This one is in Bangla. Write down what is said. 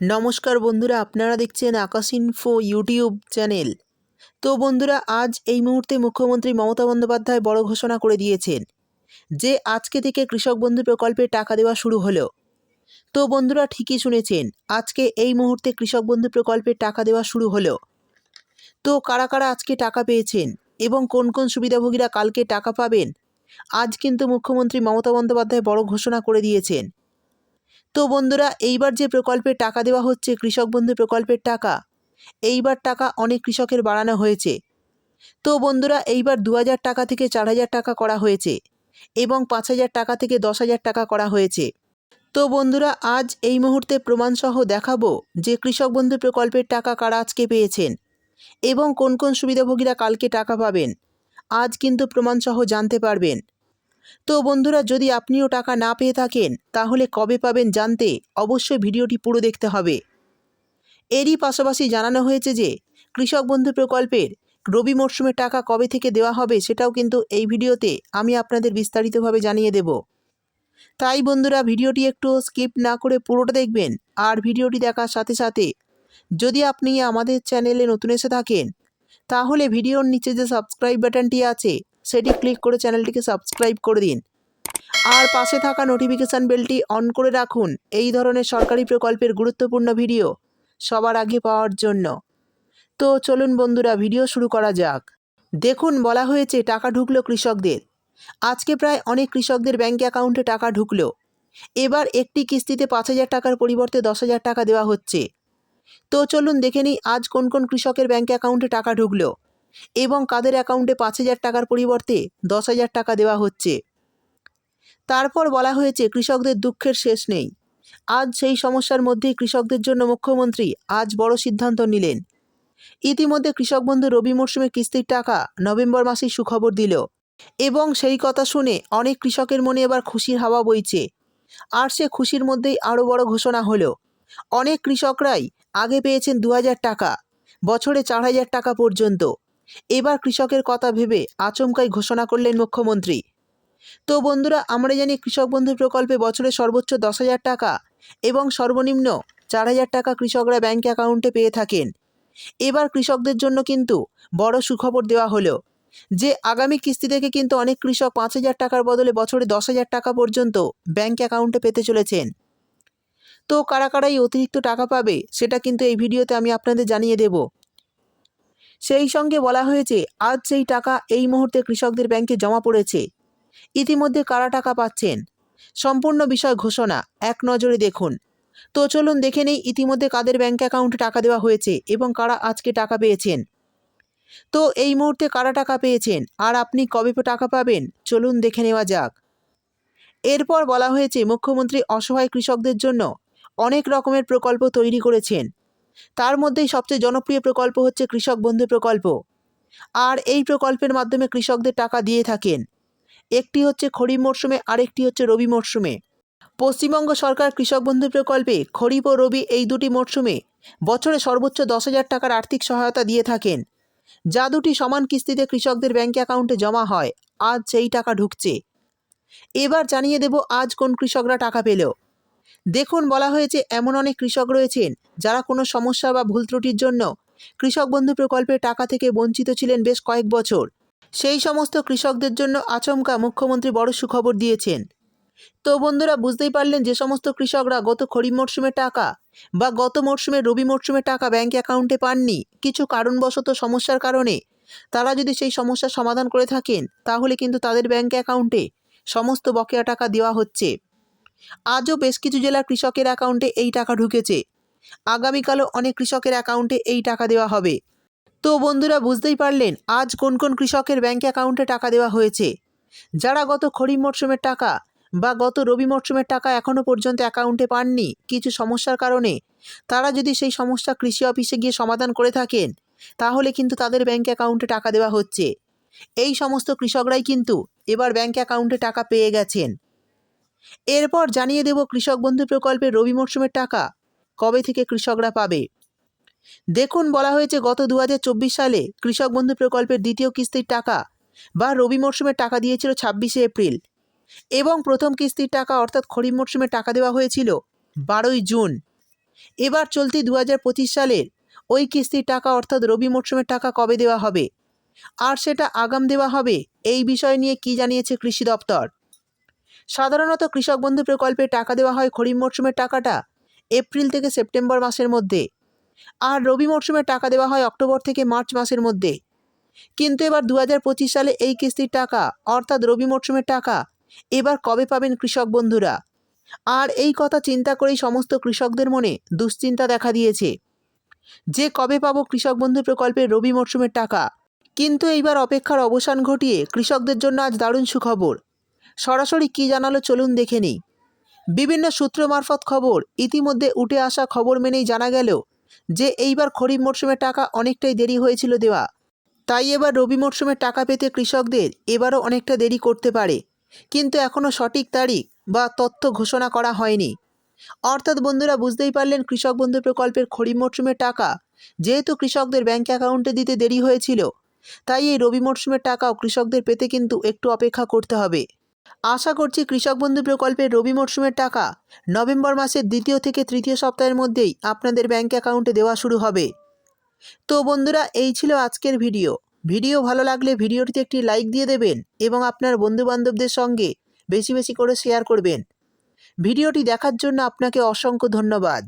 নমস্কার বন্ধুরা, আপনারা দেখছেন আকাশ ইনফো ইউটিউব চ্যানেল তো বন্ধুরা, আজ এই মুহূর্তে মুখ্যমন্ত্রী মমতা বন্দ্যোপাধ্যায় বড় ঘোষণা করে দিয়েছেন যে আজকে থেকে কৃষক বন্ধু প্রকল্পে টাকা দেওয়া শুরু হলো। তো বন্ধুরা, ঠিকই শুনেছেন, আজকে এই মুহূর্তে কৃষক বন্ধু প্রকল্পের টাকা দেওয়া শুরু হলো। তো কারা কারা আজকে টাকা পেয়েছেন এবং কোন কোন সুবিধাভোগীরা কালকে টাকা পাবেন, আজ কিন্তু মুখ্যমন্ত্রী মমতা বন্দ্যোপাধ্যায় বড় ঘোষণা করে দিয়েছেন। তো বন্ধুরা, এইবার যে প্রকল্পের টাকা দেওয়া হচ্ছে, কৃষক বন্ধু প্রকল্পের টাকা, এইবার টাকা অনেক কৃষকের বাড়ানো হয়েছে। তো বন্ধুরা, এইবার দু হাজার টাকা থেকে চার হাজার টাকা করা হয়েছে এবং পাঁচ হাজার টাকা থেকে দশ হাজার টাকা করা হয়েছে। তো বন্ধুরা, আজ এই মুহূর্তে প্রমাণসহ দেখাবো যে কৃষক বন্ধু প্রকল্পের টাকা কারা আজকে পেয়েছেন এবং কোন কোন সুবিধাভোগীরা কালকে টাকা পাবেন। আজ কিন্তু প্রমাণসহ জানতে পারবেন। তো বন্ধুরা, যদি আপনিও টাকা না পেয়ে থাকেন, তাহলে কবে পাবেন জানতে অবশ্যই ভিডিওটি পুরো দেখতে হবে। এরই পাশাপাশি জানানো হয়েছে যে, কৃষক বন্ধু প্রকল্পের রবি মরশুমের টাকা কবে থেকে দেওয়া হবে সেটাও কিন্তু এই ভিডিওতে আমি আপনাদের বিস্তারিতভাবে জানিয়ে দেব। তাই বন্ধুরা, ভিডিওটি একটু স্কিপ না করে পুরোটা দেখবেন আর ভিডিওটি দেখার সাথে সাথে যদি আপনি আমাদের চ্যানেলে নতুন এসে থাকেন, তাহলে ভিডিওর নিচে যে সাবস্ক্রাইব বাটনটি আছে সেটি ক্লিক করে চ্যানেলটিকে সাবস্ক্রাইব করে দিন। আর পাশে থাকা নোটিফিকেশান বেলটি অন করে রাখুন। এই ধরনের সরকারি প্রকল্পের গুরুত্বপূর্ণ ভিডিও সবার আগে পাওয়ার জন্য। তো চলুন বন্ধুরা ভিডিও শুরু করা যাক। দেখুন, বলা হয়েছে টাকা ঢুকলো কৃষকদের। আজকে প্রায় অনেক কৃষকদের ব্যাঙ্ক অ্যাকাউন্টে টাকা ঢুকলো। এবার একটি কিস্তিতে পাঁচ হাজার টাকার পরিবর্তে দশ হাজার টাকা দেওয়া হচ্ছে। তো চলুন দেখে নিই, আজ কোন কোন কৃষকের ব্যাঙ্ক অ্যাকাউন্টে টাকা ঢুকলো। এবং কাদের অ্যাকাউন্টে পাঁচ হাজার টাকার পরিবর্তে দশ হাজার টাকা দেওয়া হচ্ছে। তারপর বলা হয়েছে, কৃষকদের দুঃখের শেষ নেই। আজ সেই সমস্যার মধ্যেই কৃষকদের জন্য মুখ্যমন্ত্রী আজ বড় সিদ্ধান্ত নিলেন। ইতিমধ্যে কৃষক বন্ধু রবি মরশুমে কিস্তির টাকা নভেম্বর মাসেই সুখবর দিল এবং সেই কথা শুনে অনেক কৃষকের মনে এবার খুশির হাওয়া বইছে। আর সে খুশির মধ্যেই আরও বড় ঘোষণা হলো, অনেক কৃষকরাই আগে পেয়েছেন দু হাজার টাকা, বছরে চার হাজার টাকা পর্যন্ত। এবার কৃষকের কথা ভেবে আচমকাই ঘোষণা করলেন মুখ্যমন্ত্রী। তো বন্ধুরা, আমরা জানি কৃষক বন্ধু প্রকল্পে বছরে সর্বোচ্চ দশ হাজার টাকা এবং সর্বনিম্ন চার হাজার টাকা কৃষকরা ব্যাঙ্ক অ্যাকাউন্টে পেয়ে থাকেন। এবার কৃষকদের জন্য কিন্তু বড় সুখবর দেওয়া হলো যে, আগামী কিস্তি থেকে কিন্তু অনেক কৃষক পাঁচ হাজার টাকার বদলে বছরে দশ হাজার টাকা পর্যন্ত ব্যাঙ্ক অ্যাকাউন্টে পেতে চলেছেন। তো কারা কারাই অতিরিক্ত টাকা পাবে, সেটা কিন্তু এই ভিডিওতে আমি আপনাদের জানিয়ে দেব। সেই সঙ্গে বলা হয়েছে, আজ সেই টাকা এই মুহূর্তে কৃষকদের ব্যাংকে জমা পড়েছে, ইতিমধ্যে কারা টাকা পাচ্ছেন? সম্পূর্ণ বিষয় ঘোষণা, এক নজরে দেখুন। তো চলুন দেখে নেই ইতিমধ্যে কাদের ব্যাঙ্ক অ্যাকাউন্টে টাকা দেওয়া হয়েছে এবং কারা আজকে টাকা পেয়েছেন। তো এই মুহূর্তে কারা টাকা পেয়েছেন? আর আপনি কবে টাকা পাবেন? চলুন দেখে নেওয়া যাক। এরপর বলা হয়েছে, মুখ্যমন্ত্রী অসহায় কৃষকদের জন্য অনেক রকমের প্রকল্প তৈরি করেছেন। তার মধ্যেই সবচেয়ে জনপ্রিয় প্রকল্প হচ্ছে কৃষক বন্ধু প্রকল্প। আর এই প্রকল্পের মাধ্যমে কৃষকদের টাকা দিয়ে থাকেন। একটি হচ্ছে খরিফ মরশুমে, আরেকটি হচ্ছে রবি মরশুমে। পশ্চিমবঙ্গ সরকার কৃষক বন্ধু প্রকল্পে খরিফ ও রবি এই দুটি মরশুমে বছরে সর্বোচ্চ দশ হাজার টাকার আর্থিক সহায়তা দিয়ে থাকেন। যা দুটি সমান কিস্তিতে কৃষকদের ব্যাঙ্ক অ্যাকাউন্টে জমা হয়। আজ সেই টাকা ঢুকছে। এবার জানিয়ে দেব আজ কোন কৃষকরা টাকা পেল। দেখুন বলা হয়েছে এমন অনেক কৃষক রয়েছেন যারা কোনো সমস্যা বা ভুল ত্রুটির জন্য কৃষক বন্ধু প্রকল্পের টাকা থেকে বঞ্চিত ছিলেন বেশ কয়েক বছর। সেই সমস্ত কৃষকদের জন্য আচমকা মুখ্যমন্ত্রী বড় সুখবর দিয়েছেন। তো বন্ধুরা, বুঝতেই পারলেন যে সমস্ত কৃষকরা গত খরিফ মরশুমে টাকা বা গত মরশুমে রবি মরশুমে টাকা ব্যাঙ্ক অ্যাকাউন্টে পাননি। কিছু কারণবশত সমস্যার কারণে তারা যদি সেই সমস্যার সমাধান করে থাকেন, তাহলে কিন্তু তাদের ব্যাঙ্ক অ্যাকাউন্টে সমস্ত বকেয়া টাকা দেওয়া হচ্ছে। আজও বেশ কিছু জেলার কৃষকের অ্যাকাউন্টে এই টাকা ঢুকেছে। আগামীকালও অনেক কৃষকের অ্যাকাউন্টে এই টাকা দেওয়া হবে। তো বন্ধুরা, বুঝতেই পারলেন, আজ কোন কোন কৃষকের ব্যাঙ্ক অ্যাকাউন্টে টাকা দেওয়া হয়েছে? যারা গত খরিফ মরশুমের টাকা বা গত রবি মরশুমের টাকা এখনও পর্যন্ত অ্যাকাউন্টে পাননি, কিছু সমস্যার কারণে, তারা যদি সেই সমস্যা কৃষি অফিসে গিয়ে সমাধান করে থাকেন, তাহলে কিন্তু তাদের ব্যাঙ্ক অ্যাকাউন্টে টাকা দেওয়া হচ্ছে। এই সমস্ত কৃষকরাই কিন্তু এবার ব্যাঙ্ক অ্যাকাউন্টে টাকা পেয়ে গেছেন। এরপর জানিয়ে দেব কৃষক বন্ধু প্রকল্পের রবি মরশুমের টাকা। কবে থেকে কৃষকরা পাবে? দেখুন, বলা হয়েছে গত দু হাজার চব্বিশ সালে কৃষক বন্ধু প্রকল্পের দ্বিতীয় কিস্তির টাকা বা রবি মরশুমের টাকা দিয়েছিল ছাব্বিশে এপ্রিল এবং প্রথম কিস্তির টাকা অর্থাৎ খরিফ মরশুমে টাকা দেওয়া হয়েছিল বারোই জুন। এবার চলতি দু সালের ওই কিস্তির টাকা অর্থাৎ রবি মরশুমের টাকা কবে দেওয়া হবে? আর সেটা আগাম দেওয়া হবে? এই বিষয় নিয়ে কি জানিয়েছে কৃষি দপ্তর? সাধারণত কৃষক বন্ধু প্রকল্পে টাকা দেওয়া হয় খরিফ মরশুমের টাকাটা এপ্রিল থেকে সেপ্টেম্বর মাসের মধ্যে। আর রবি মরশুমের টাকা দেওয়া হয় অক্টোবর থেকে মার্চ মাসের মধ্যে। কিন্তু এবার দু হাজার পঁচিশ সালে এই কিস্তির টাকা, অর্থাৎ রবি মরশুমের টাকা, এবার কবে পাবেন কৃষক বন্ধুরা? আর এই কথা চিন্তা করেই সমস্ত কৃষকদের মনে দুশ্চিন্তা দেখা দিয়েছে। যে কবে পাবো কৃষক বন্ধু প্রকল্পের রবি মরশুমের টাকা? কিন্তু এইবার অপেক্ষার অবসান ঘটিয়ে কৃষকদের জন্য আজ দারুণ সুখবর। সরাসরি কী জানালো চলুন দেখে নিই। বিভিন্ন সূত্র মারফত খবর, ইতিমধ্যে উঠে আসা খবর মেনেই জানা গেল যে এইবার খরিফ মরশুমে টাকা অনেকটাই দেরি হয়েছিল দেওয়া। তাই এবার রবি মরশুমে টাকা পেতে কৃষকদের এবারও অনেকটা দেরি করতে পারে। কিন্তু এখনও সঠিক তারিখ বা তথ্য ঘোষণা করা হয়নি। অর্থাৎ বন্ধুরা বুঝতেই পারলেন কৃষক বন্ধু প্রকল্পের খরিফ মরশুমের টাকা যেহেতু কৃষকদের ব্যাংক অ্যাকাউন্টে দিতে দেরি হয়েছিল, তাই এই রবি মরশুমের টাকাও কৃষকদের পেতে কিন্তু একটু অপেক্ষা করতে হবে। আশা করছি কৃষক বন্ধু প্রকল্পের রবি মরশুমের টাকা নভেম্বর মাসের দ্বিতীয় থেকে তৃতীয় সপ্তাহের মধ্যেই আপনাদের ব্যাঙ্ক অ্যাকাউন্টে দেওয়া শুরু হবে। তো বন্ধুরা, এই ছিল আজকের ভিডিও। ভিডিও ভালো লাগলে ভিডিওটিতে একটি লাইক দিয়ে দেবেন এবং আপনার বন্ধুবান্ধবদের সঙ্গে বেশি বেশি করে শেয়ার করবেন। ভিডিওটি দেখার জন্য আপনাকে অসংখ্য ধন্যবাদ।